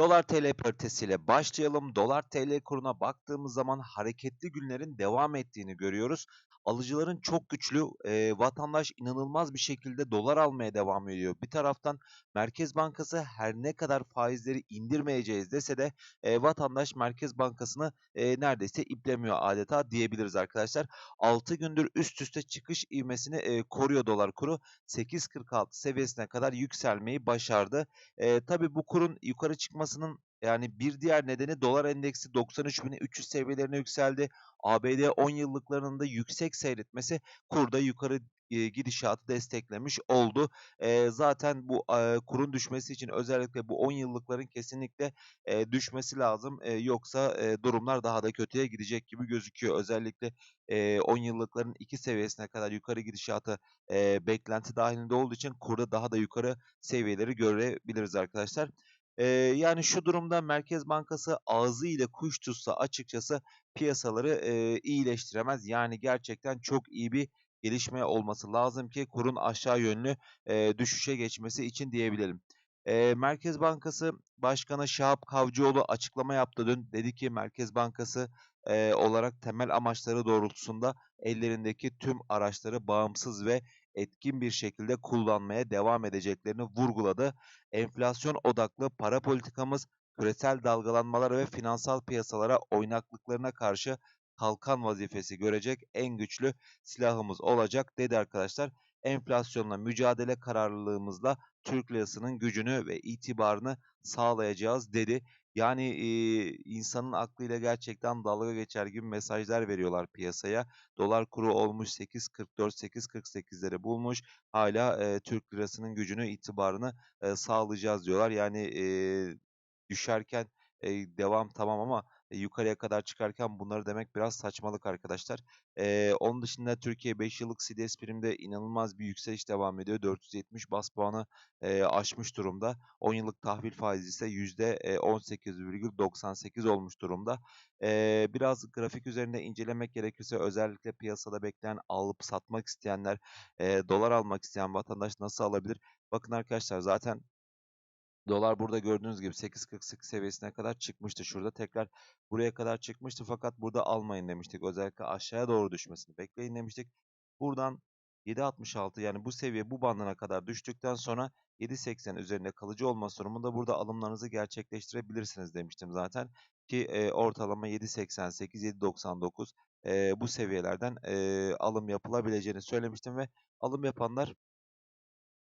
Dolar TL paritesiyle başlayalım. Dolar TL kuruna baktığımız zaman hareketli günlerin devam ettiğini görüyoruz. Alıcıların çok güçlü, eee, vatandaş inanılmaz bir şekilde dolar almaya devam ediyor. Bir taraftan Merkez Bankası her ne kadar faizleri indirmeyeceğiz dese de eee, vatandaş Merkez Bankası'nı eee, neredeyse iplemiyor adeta diyebiliriz arkadaşlar. 6 gündür üst üste çıkış ivmesini eee, koruyor dolar kuru. 8.46 seviyesine kadar yükselmeyi başardı. Eee, tabii bu kurun yukarı çıkmasının yani bir diğer nedeni dolar endeksi 93.300 seviyelerine yükseldi. ABD 10 yıllıklarının da yüksek seyretmesi kurda yukarı eee, gidişatı desteklemiş oldu. Eee, zaten bu eee, kurun düşmesi için özellikle bu 10 yıllıkların kesinlikle eee, düşmesi lazım. Eee, yoksa eee, durumlar daha da kötüye gidecek gibi gözüküyor. Özellikle eee 10 yıllıkların 2 seviyesine kadar yukarı gidişatı eee, beklenti dahilinde olduğu için kurda daha da yukarı seviyeleri görebiliriz arkadaşlar. Eee, yani şu durumda Merkez Bankası ağzıyla kuş tutsa açıkçası piyasaları eee, iyileştiremez. Yani gerçekten çok iyi bir gelişme olması lazım ki kurun aşağı yönlü eee, düşüşe geçmesi için diyebilirim. Eee, Merkez Bankası Başkanı Şahap Kavcıoğlu açıklama yaptı dün. Dedi ki Merkez Bankası eee, olarak temel amaçları doğrultusunda ellerindeki tüm araçları bağımsız ve etkin bir şekilde kullanmaya devam edeceklerini vurguladı. Enflasyon odaklı para politikamız küresel dalgalanmalara ve finansal piyasalara oynaklıklarına karşı kalkan vazifesi görecek en güçlü silahımız olacak dedi arkadaşlar. Enflasyonla mücadele kararlılığımızla Türk lirasının gücünü ve itibarını sağlayacağız dedi. Yani eee, insanın aklıyla gerçekten dalga geçer gibi mesajlar veriyorlar piyasaya. Dolar kuru olmuş 8.44-8.48'leri bulmuş. Hala eee, Türk lirasının gücünü, itibarını eee, sağlayacağız diyorlar. Yani eee, düşerken eee, devam tamam ama e, yukarıya kadar çıkarken bunları demek biraz saçmalık arkadaşlar. Eee, onun dışında Türkiye 5 yıllık CDS primde inanılmaz bir yükseliş devam ediyor. 470 bas puanı eee, aşmış durumda. 10 yıllık tahvil faizi ise %18,98 olmuş durumda. Eee, biraz grafik üzerinde incelemek gerekirse özellikle piyasada bekleyen alıp satmak isteyenler, eee, dolar almak isteyen vatandaş nasıl alabilir? Bakın arkadaşlar zaten Dolar burada gördüğünüz gibi 8.48 seviyesine kadar çıkmıştı. Şurada tekrar buraya kadar çıkmıştı fakat burada almayın demiştik. Özellikle aşağıya doğru düşmesini bekleyin demiştik. Buradan 7.66 yani bu seviye bu bandına kadar düştükten sonra 7.80 üzerinde kalıcı olması durumunda burada alımlarınızı gerçekleştirebilirsiniz demiştim zaten. Ki e, ortalama 7.88, 7.99 e, bu seviyelerden e, alım yapılabileceğini söylemiştim ve alım yapanlar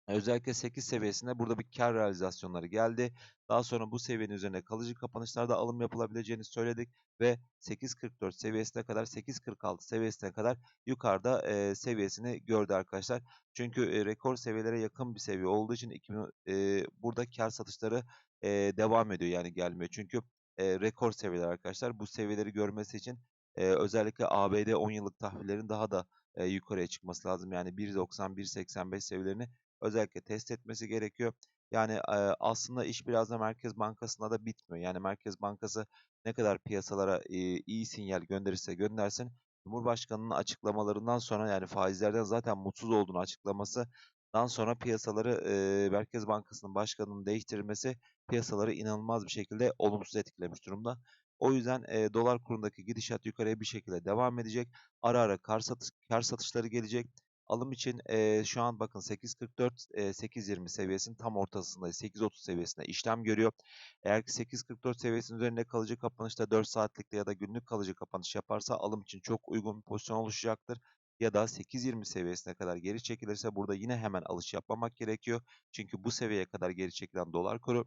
Özellikle 8 seviyesinde burada bir kar realizasyonları geldi. Daha sonra bu seviyenin üzerine kalıcı kapanışlarda alım yapılabileceğini söyledik ve 8.44 seviyesine kadar 8.46 seviyesine kadar yukarıda e, seviyesini gördü arkadaşlar. Çünkü e, rekor seviyelere yakın bir seviye olduğu için 2000, e, burada kar satışları e, devam ediyor yani gelmiyor. Çünkü e, rekor seviyeler arkadaşlar. Bu seviyeleri görmesi için e, özellikle ABD 10 yıllık tahvillerin daha da e, yukarıya çıkması lazım. Yani 1.90-1.85 seviyelerini özellikle test etmesi gerekiyor. Yani aslında iş biraz da Merkez Bankası'nda da bitmiyor. Yani Merkez Bankası ne kadar piyasalara iyi sinyal gönderirse göndersin Cumhurbaşkanı'nın açıklamalarından sonra yani faizlerden zaten mutsuz olduğunu açıklamasından sonra piyasaları e, Merkez Bankası'nın başkanının değiştirilmesi piyasaları inanılmaz bir şekilde olumsuz etkilemiş durumda. O yüzden e, dolar kurundaki gidişat yukarıya bir şekilde devam edecek. Ara ara kar, satış, kar satışları gelecek. Alım için e, şu an bakın 8.44 e, 8.20 seviyesinin tam ortasındayız. 8.30 seviyesinde işlem görüyor. Eğer ki 8.44 seviyesinin üzerinde kalıcı kapanışta 4 saatlikte ya da günlük kalıcı kapanış yaparsa alım için çok uygun bir pozisyon oluşacaktır. Ya da 8.20 seviyesine kadar geri çekilirse burada yine hemen alış yapmamak gerekiyor. Çünkü bu seviyeye kadar geri çekilen dolar kuru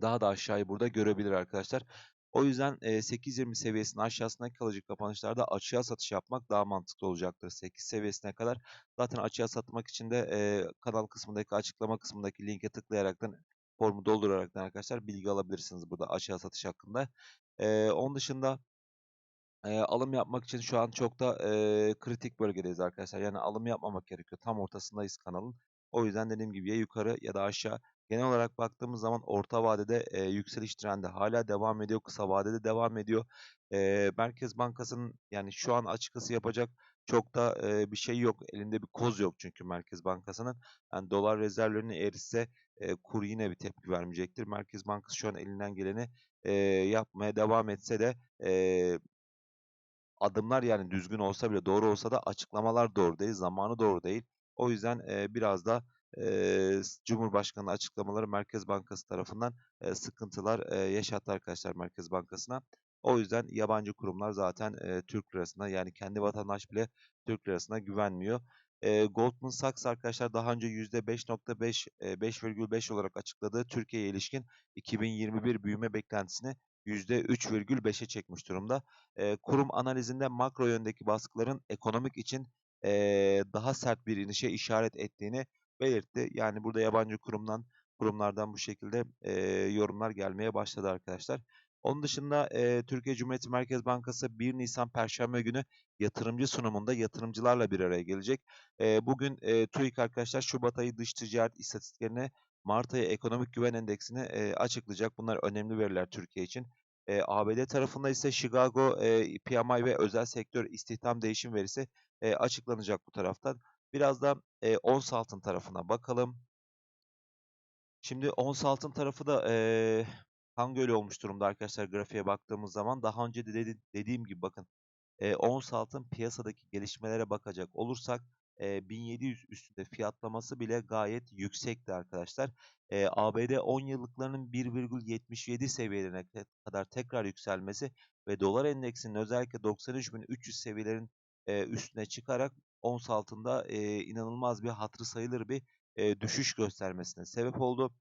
daha da aşağıyı burada görebilir arkadaşlar. O yüzden e, 8.20 seviyesinin aşağısına kalıcı kapanışlarda açığa satış yapmak daha mantıklı olacaktır. 8 seviyesine kadar zaten açığa satmak için de kanal kısmındaki açıklama kısmındaki linke tıklayaraktan formu dolduraraktan arkadaşlar bilgi alabilirsiniz burada aşağı satış hakkında. Onun dışında alım yapmak için şu an çok da kritik bölgedeyiz arkadaşlar. Yani alım yapmamak gerekiyor. Tam ortasındayız kanalın. O yüzden dediğim gibi ya yukarı ya da aşağı. Genel olarak baktığımız zaman orta vadede e, yükseliş trendi hala devam ediyor. Kısa vadede devam ediyor. E, Merkez Bankası'nın yani şu an açıkçası yapacak çok da e, bir şey yok. Elinde bir koz yok çünkü Merkez Bankası'nın. Yani dolar rezervlerini erirse e, kur yine bir tepki vermeyecektir. Merkez Bankası şu an elinden geleni e, yapmaya devam etse de e, adımlar yani düzgün olsa bile doğru olsa da açıklamalar doğru değil, zamanı doğru değil. O yüzden e, biraz da e, Cumhurbaşkanı açıklamaları Merkez Bankası tarafından e, sıkıntılar e, yaşattı arkadaşlar Merkez Bankası'na. O yüzden yabancı kurumlar zaten e, Türk lirasına yani kendi vatandaş bile Türk lirasına güvenmiyor. E, Goldman Sachs arkadaşlar daha önce %5.5 e, 5,5 olarak açıkladığı Türkiye'ye ilişkin 2021 büyüme beklentisini %3,5'e çekmiş durumda. E, kurum analizinde makro yöndeki baskıların ekonomik için e, daha sert bir inişe işaret ettiğini belirtti. Yani burada yabancı kurumdan kurumlardan bu şekilde e, yorumlar gelmeye başladı arkadaşlar. Onun dışında e, Türkiye Cumhuriyeti Merkez Bankası 1 Nisan Perşembe günü yatırımcı sunumunda yatırımcılarla bir araya gelecek. E, bugün e, TÜİK arkadaşlar Şubat ayı dış ticaret istatistiklerini Mart ayı ekonomik güven endeksini e, açıklayacak. Bunlar önemli veriler Türkiye için. E, ABD tarafında ise Chicago e, PMI ve özel sektör istihdam değişim verisi e, açıklanacak bu taraftan. Biraz da e, ons altın tarafına bakalım. Şimdi ons altın tarafı da e, hangi öyle olmuş durumda arkadaşlar grafiğe baktığımız zaman. Daha önce de dedi, dediğim gibi bakın e, ons altın piyasadaki gelişmelere bakacak olursak e, 1700 üstünde fiyatlaması bile gayet yüksekti arkadaşlar. ABD 10 yıllıklarının 1,77 seviyelerine kadar tekrar yükselmesi ve dolar endeksinin özellikle 93.300 seviyelerin üstüne çıkarak ons altında inanılmaz bir hatırı sayılır bir düşüş göstermesine sebep oldu.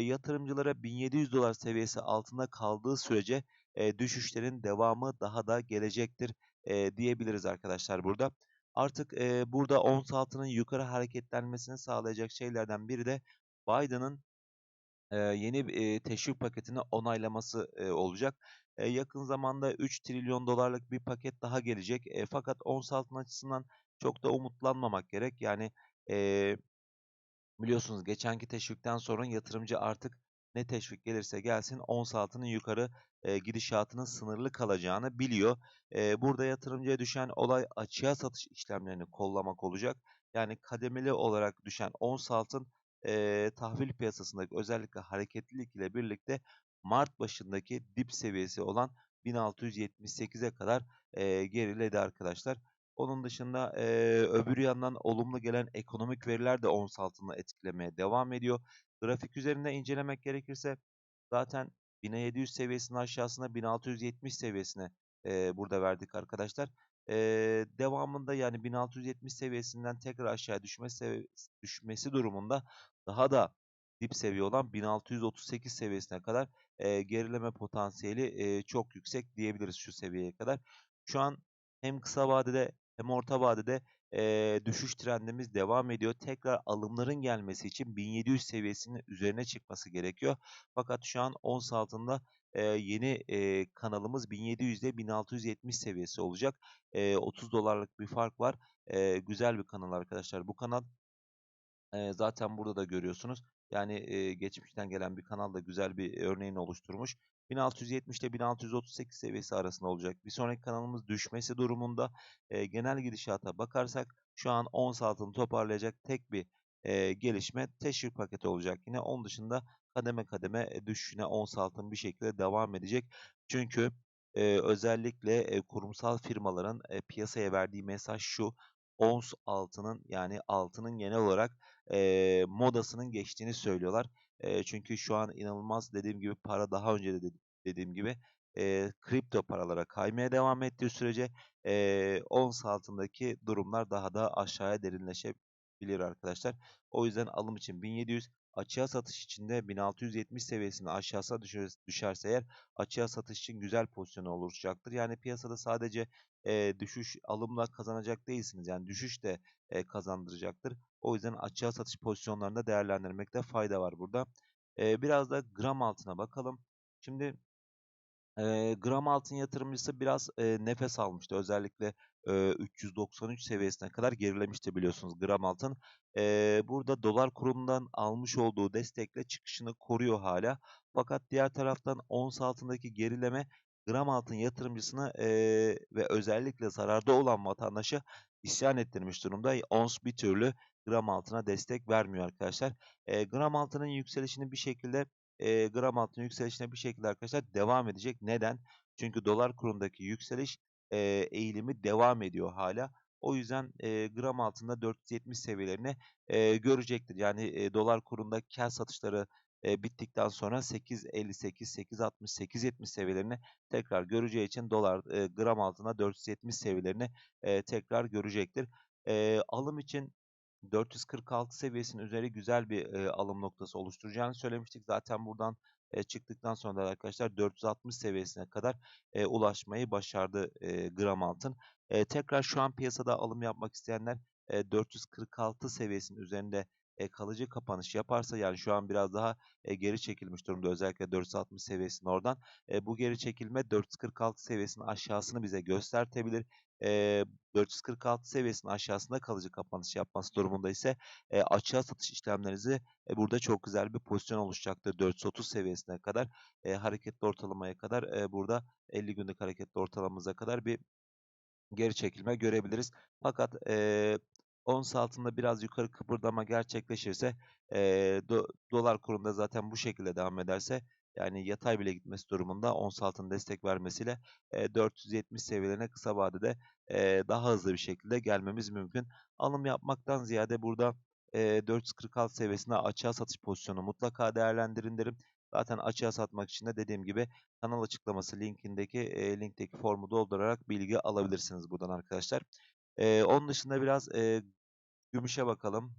Yatırımcılara 1700 dolar seviyesi altında kaldığı sürece düşüşlerin devamı daha da gelecektir diyebiliriz arkadaşlar burada. Artık e, burada ons altının yukarı hareketlenmesini sağlayacak şeylerden biri de Biden'ın e, yeni e, teşvik paketini onaylaması e, olacak. E, yakın zamanda 3 trilyon dolarlık bir paket daha gelecek. E, fakat ons altın açısından çok da umutlanmamak gerek. Yani e, biliyorsunuz geçenki teşvikten sonra yatırımcı artık ne teşvik gelirse gelsin ons altının yukarı e, gidişatının sınırlı kalacağını biliyor. E, burada yatırımcıya düşen olay açığa satış işlemlerini kollamak olacak. Yani kademeli olarak düşen ons altın e, tahvil piyasasındaki özellikle hareketlilik ile birlikte Mart başındaki dip seviyesi olan 1678'e kadar e, geriledi arkadaşlar. Onun dışında e, öbür yandan olumlu gelen ekonomik veriler de ons altını etkilemeye devam ediyor. Grafik üzerinde incelemek gerekirse zaten 1700 seviyesinin aşağısına 1670 seviyesine e, burada verdik arkadaşlar. E, devamında yani 1670 seviyesinden tekrar aşağı düşme sev düşmesi durumunda daha da dip seviye olan 1638 seviyesine kadar e, gerileme potansiyeli e, çok yüksek diyebiliriz şu seviyeye kadar. Şu an hem kısa vadede hem orta vadede e, düşüş trendimiz devam ediyor. Tekrar alımların gelmesi için 1700 seviyesinin üzerine çıkması gerekiyor. Fakat şu an ons altında e, yeni e, kanalımız 1700 ile 1670 seviyesi olacak. E, 30 dolarlık bir fark var. E, güzel bir kanal arkadaşlar. Bu kanal e, zaten burada da görüyorsunuz. Yani e, geçmişten gelen bir kanal da güzel bir örneğini oluşturmuş. 1670 ile 1638 seviyesi arasında olacak. Bir sonraki kanalımız düşmesi durumunda e, genel gidişata bakarsak şu an ons altını toparlayacak tek bir e, gelişme teşvik paketi olacak. Yine onun dışında kademe kademe düşüşüne ons altın bir şekilde devam edecek. Çünkü e, özellikle e, kurumsal firmaların e, piyasaya verdiği mesaj şu ons altının yani altının genel olarak e, modasının geçtiğini söylüyorlar. E, çünkü şu an inanılmaz dediğim gibi para daha önce de dediğim gibi e, kripto paralara kaymaya devam ettiği sürece e, ons altındaki durumlar daha da aşağıya derinleşe, bilir arkadaşlar. O yüzden alım için 1700, açığa satış için de 1670 seviyesinin aşağısına düşerse eğer açığa satış için güzel pozisyonu oluşacaktır. Yani piyasada sadece e, düşüş alımla kazanacak değilsiniz. Yani düşüş de e, kazandıracaktır. O yüzden açığa satış pozisyonlarında değerlendirmekte fayda var burada. E, biraz da gram altına bakalım. Şimdi e, gram altın yatırımcısı biraz e, nefes almıştı. Özellikle e, 393 seviyesine kadar gerilemişti biliyorsunuz gram altın. E, burada dolar kurundan almış olduğu destekle çıkışını koruyor hala. Fakat diğer taraftan ons altındaki gerileme gram altın yatırımcısını e, ve özellikle zararda olan vatandaşı isyan ettirmiş durumda. Ons bir türlü gram altına destek vermiyor arkadaşlar. E, gram altının yükselişini bir şekilde e, gram altın yükselişine bir şekilde arkadaşlar devam edecek. Neden? Çünkü dolar kurundaki yükseliş e, eğilimi devam ediyor hala. O yüzden e, gram altında 470 seviyelerini e, görecektir. Yani e, dolar kurunda kar satışları e, bittikten sonra 8.58, 8.60, 8.70 seviyelerini tekrar göreceği için dolar e, gram altına 470 seviyelerini e, tekrar görecektir. E, alım için 446 seviyesinin üzeri güzel bir e, alım noktası oluşturacağını söylemiştik. Zaten buradan e, çıktıktan sonra da arkadaşlar 460 seviyesine kadar e, ulaşmayı başardı e, gram altın. E, tekrar şu an piyasada alım yapmak isteyenler e, 446 seviyesinin üzerinde e, kalıcı kapanış yaparsa yani şu an biraz daha e, geri çekilmiş durumda özellikle 460 seviyesinin oradan. E, bu geri çekilme 446 seviyesinin aşağısını bize göstertebilir. E, 446 seviyesinin aşağısında kalıcı kapanış yapması durumunda ise e, açığa satış işlemlerinizi e, burada çok güzel bir pozisyon oluşacaktır. 430 seviyesine kadar e, hareketli ortalamaya kadar e, burada 50 günlük hareketli ortalamamıza kadar bir geri çekilme görebiliriz. Fakat e, ons altında biraz yukarı kıpırdama gerçekleşirse e, do, dolar kurunda zaten bu şekilde devam ederse yani yatay bile gitmesi durumunda ons altın destek vermesiyle e, 470 seviyelerine kısa vadede e, daha hızlı bir şekilde gelmemiz mümkün. Alım yapmaktan ziyade burada e, 446 seviyesinde açığa satış pozisyonu mutlaka değerlendirin derim. Zaten açığa satmak için de dediğim gibi kanal açıklaması linkindeki e, linkteki formu doldurarak bilgi alabilirsiniz buradan arkadaşlar. E, onun dışında biraz e, gümüşe bakalım.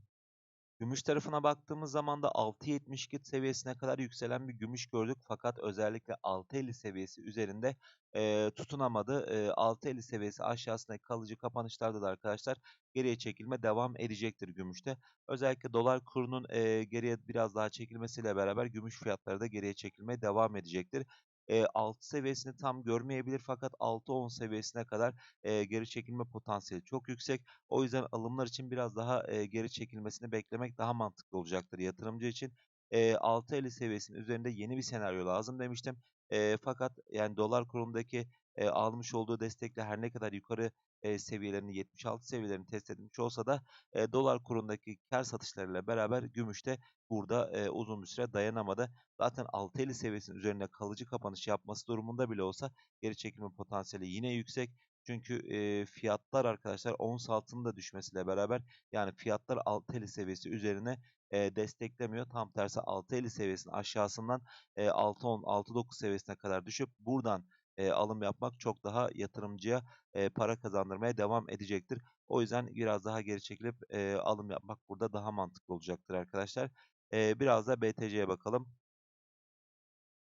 Gümüş tarafına baktığımız zaman da 6.72 seviyesine kadar yükselen bir gümüş gördük. Fakat özellikle 6.50 seviyesi üzerinde e, tutunamadı. E, 6.50 seviyesi aşağısındaki kalıcı kapanışlarda da arkadaşlar geriye çekilme devam edecektir gümüşte. Özellikle dolar kurunun e, geriye biraz daha çekilmesiyle beraber gümüş fiyatları da geriye çekilmeye devam edecektir e, 6 seviyesini tam görmeyebilir fakat 6-10 seviyesine kadar e, geri çekilme potansiyeli çok yüksek. O yüzden alımlar için biraz daha e, geri çekilmesini beklemek daha mantıklı olacaktır yatırımcı için. E, 6.50 seviyesinin üzerinde yeni bir senaryo lazım demiştim. E, fakat yani dolar kurumundaki e, almış olduğu destekle her ne kadar yukarı e, seviyelerini 76 seviyelerini test edilmiş olsa da e, dolar kurundaki kar satışlarıyla beraber gümüşte burada e, uzun bir süre dayanamadı. Zaten 6.50 seviyesinin üzerinde kalıcı kapanış yapması durumunda bile olsa geri çekilme potansiyeli yine yüksek. Çünkü e, fiyatlar arkadaşlar ons altında düşmesiyle beraber yani fiyatlar 6.50 seviyesi üzerine e, desteklemiyor. Tam tersi 6.50 seviyesinin aşağısından e, 6.10 6.9 seviyesine kadar düşüp buradan e, alım yapmak çok daha yatırımcıya e, para kazandırmaya devam edecektir. O yüzden biraz daha geri çekilip e, alım yapmak burada daha mantıklı olacaktır arkadaşlar. E, biraz da BTC'ye bakalım.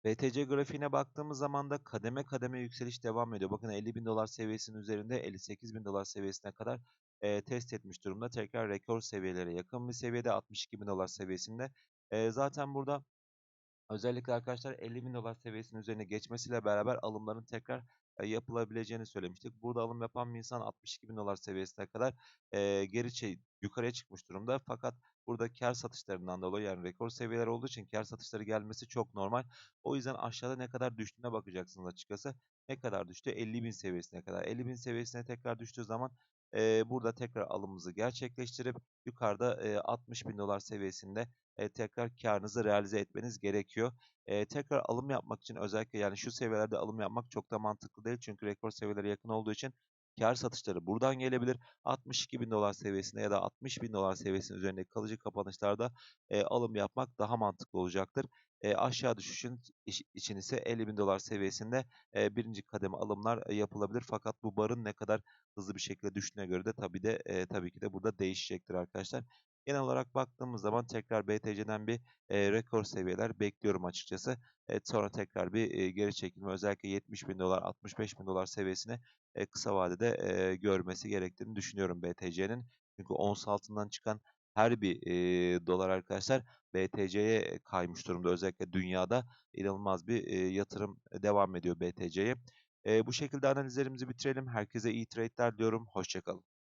BTC grafiğine baktığımız zaman da kademe kademe yükseliş devam ediyor. Bakın 50 bin dolar seviyesinin üzerinde 58 bin dolar seviyesine kadar e, test etmiş durumda. Tekrar rekor seviyelere yakın bir seviyede 62 bin dolar seviyesinde. E, zaten burada Özellikle arkadaşlar 50 bin dolar seviyesinin üzerine geçmesiyle beraber alımların tekrar e, yapılabileceğini söylemiştik. Burada alım yapan bir insan 62 bin dolar seviyesine kadar e, geri şey, yukarıya çıkmış durumda. Fakat burada kar satışlarından dolayı yani rekor seviyeler olduğu için kar satışları gelmesi çok normal. O yüzden aşağıda ne kadar düştüğüne bakacaksınız açıkçası. Ne kadar düştü? 50 bin seviyesine kadar. 50 bin seviyesine tekrar düştüğü zaman e, burada tekrar alımımızı gerçekleştirip yukarıda e, 60 bin dolar seviyesinde e, tekrar karınızı realize etmeniz gerekiyor. E, tekrar alım yapmak için özellikle yani şu seviyelerde alım yapmak çok da mantıklı değil. Çünkü rekor seviyelere yakın olduğu için Kâr satışları buradan gelebilir. $62.000 seviyesinde ya da $60.000 seviyesinin üzerindeki kalıcı kapanışlarda eee, alım yapmak daha mantıklı olacaktır. Eee, aşağı düşüşün için ise $50.000 seviyesinde eee, 1. kademe alımlar eee, yapılabilir. Fakat bu barın ne kadar hızlı bir şekilde düştüğüne göre de tabii de eee, tabii ki de burada değişecektir arkadaşlar. Genel olarak baktığımız zaman tekrar BTC'den bir eee, rekor seviyeler bekliyorum açıkçası. Evet, sonra tekrar bir eee, geri çekilme özellikle $70.000 $65.000 seviyesini eee, kısa vadede eee, görmesi gerektiğini düşünüyorum BTC'nin. Çünkü ons altından çıkan her bir eee, dolar arkadaşlar BTC'ye kaymış durumda. Özellikle dünyada inanılmaz bir eee, yatırım devam ediyor BTC'ye. Eee, bu şekilde analizlerimizi bitirelim. Herkese iyi trade'ler diliyorum. Hoşça kalın.